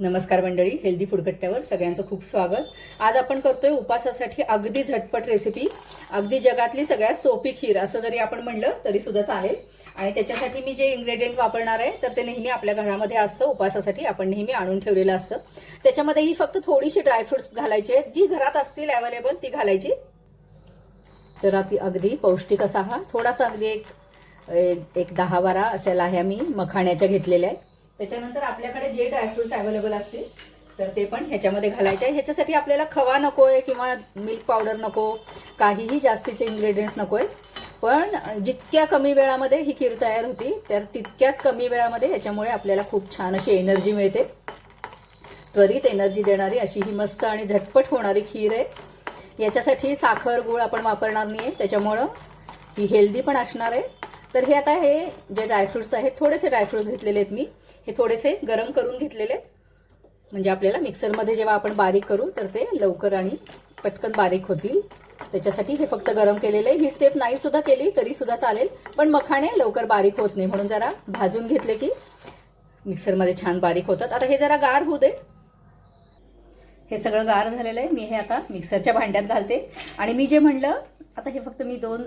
नमस्कार मंडळी हेल्दी फुडकट्ट्यावर सगळ्यांचं खूप स्वागत. आज आपण करतोय उपासासाठी अगदी झटपट रेसिपी अगदी जगातली सगळ्यात सोपी खीर असं जरी आपण म्हणलं तरी सुद्धा चालेल. आणि त्याच्यासाठी मी जे इन्ग्रेडियंट वापरणार आहे तर ते नेहमी आपल्या घरामध्ये असतं. उपासासाठी आपण नेहमी आणून ठेवलेलं असतं. त्याच्यामध्येही फक्त थोडीशी ड्रायफ्रुट्स घालायची आहेत. जी घरात असतील अवेलेबल ती घालायची. तर ती अगदी पौष्टिक असा हा. थोडासा अगदी एक एक दहा बारा असेल आहे मी मखाण्याच्या घेतलेल्या आहेत. त्याच्यानंतर आपल्याकडे जे ड्रायफ्रुट्स अवेलेबल असतील तर ते पण ह्याच्यामध्ये घालायचे. आहे ह्याच्यासाठी आपल्याला खवा नको आहे किंवा मिल्क पावडर नको काहीही जास्तीचे इन्ग्रेडियंट्स नको आहे पण जितक्या कमी वेळामध्ये ही खीर तयार होती तर तितक्याच कमी वेळामध्ये ह्याच्यामुळे आपल्याला खूप छान अशी एनर्जी मिळते. त्वरित एनर्जी देणारी अशी ही मस्त आणि झटपट होणारी खीर आहे. याच्यासाठी साखर गुळ आपण वापरणार नाही आहे त्याच्यामुळं ही हेल्दी पण असणार आहे. तर हे आता हे जे ड्रायफ्रुट्स आहेत थोडेसे ड्रायफ्रुट्स घेतलेले आहेत मी. हे थोडेसे गरम करून घेतलेले आहेत. म्हणजे आपल्याला मिक्सरमध्ये जेव्हा आपण बारीक करू तर ते लवकर आणि पटकन बारीक होतील. त्याच्यासाठी हे फक्त गरम केलेले आहे. ही स्टेप नाही सुद्धा केली तरी सुद्धा चालेल. पण मखाणे लवकर बारीक होत नाही. म्हणून जरा भाजून घेतले की मिक्सरमध्ये छान बारीक होतात. आता हे जरा गार होऊ दे. हे सगळं गार झालेलं आहे. मी हे आता मिक्सरच्या भांड्यात घालते. आणि मी जे म्हणलं आता हे फक्त मी दोन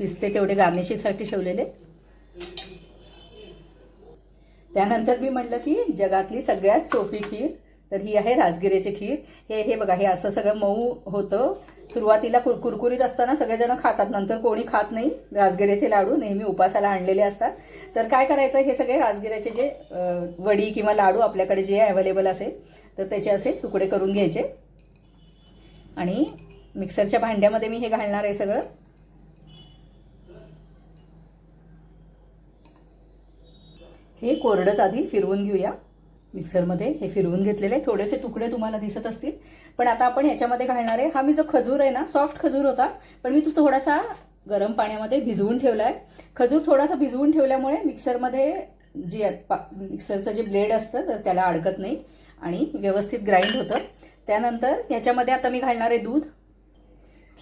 पिस्ते तेवढे गार्निशिंगसाठी ठेवलेले. त्यानंतर मी म्हणलं की जगातली सगळ्यात सोपी खीर तर ही आहे राजगिऱ्याची खीर. हे हे बघा हे असं सगळं मऊ होतं. सुरुवातीला कुर कुरकुरीत असताना सगळेजण खातात नंतर कोणी खात नाही. राजगिऱ्याचे लाडू नेहमी उपासाला आणलेले असतात. तर काय करायचं हे सगळे राजगिऱ्याचे जे वडी किंवा लाडू आपल्याकडे जे अवेलेबल असेल तर त्याचे असे तुकडे करून घ्यायचे. आणि मिक्सरच्या भांड्यामध्ये मी हे घालणार आहे सगळं. हे कोरडंच आधी फिरवून घेऊया. मिक्सरमध्ये हे फिरवून घेतलेले थोडेसे तुकडे तुम्हाला दिसत असतील. पण आता आपण याच्यामध्ये घालणार आहे. हा मी जो खजूर आहे ना सॉफ्ट खजूर होता पण मी तो थोडासा गरम पाण्यामध्ये भिजवून ठेवला आहे खजूर थोडासा भिजवून ठेवल्यामुळे मिक्सरमध्ये जी पा मिक्सरचं जे ब्लेड असतं तर त्याला अडकत नाही आणि व्यवस्थित ग्राइंड होतं. त्यानंतर ह्याच्यामध्ये आता मी घालणार आहे दूध.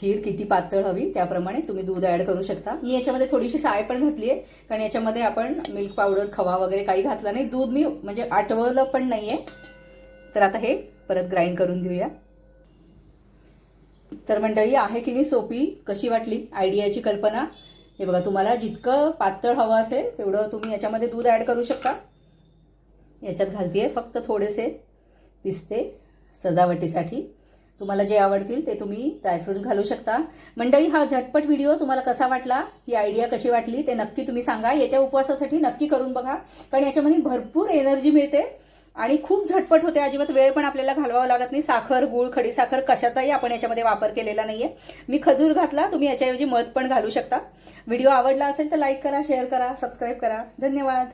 खीर किती पातळ हवी त्याप्रमाणे तुम्ही दूध ॲड करू शकता. मी याच्यामध्ये थोडीशी साय पण घातली आहे कारण याच्यामध्ये आपण मिल्क पावडर खवा वगैरे काही घातला नाही. दूध मी म्हणजे आटवलं पण नाही आहे तर आता हे परत ग्राइंड करून घेऊया. तर मंडळी आहे की नाही सोपी? कशी वाटली? आयडियाची कल्पना? हे बघा तुम्हाला जितकं पातळ हवं असेल तेवढं तुम्ही याच्यामध्ये दूध ॲड करू शकता. याच्यात घालते फक्त थोडेसे पिस्ते सजावटीसाठी. तुम्हाला जे आवडतील ते तुम्ही ड्रायफ्रूट्स घालू शकता. मंडळी हा झटपट व्हिडिओ तुम्हाला कसा वाटला? ही आयडिया कशी वाटली? ते नक्की तुम्ही सांगा. येत्या उपवासासाठी नक्की करून बघा. कारण याच्यामध्ये भरपूर एनर्जी मिळते आणि खूप झटपट होते. अजिबात वेळ पण आपल्याला घालवावा लागत नाही. साखर गुळ खडीसाखर कशाचाही आपण याच्यामध्ये वापर केलेला नाही आहे मी खजूर घातला. तुम्ही याच्याऐवजी मध पण घालू शकता. व्हिडिओ आवडला असेल तर लाईक करा शेअर करा सबस्क्राईब करा. धन्यवाद.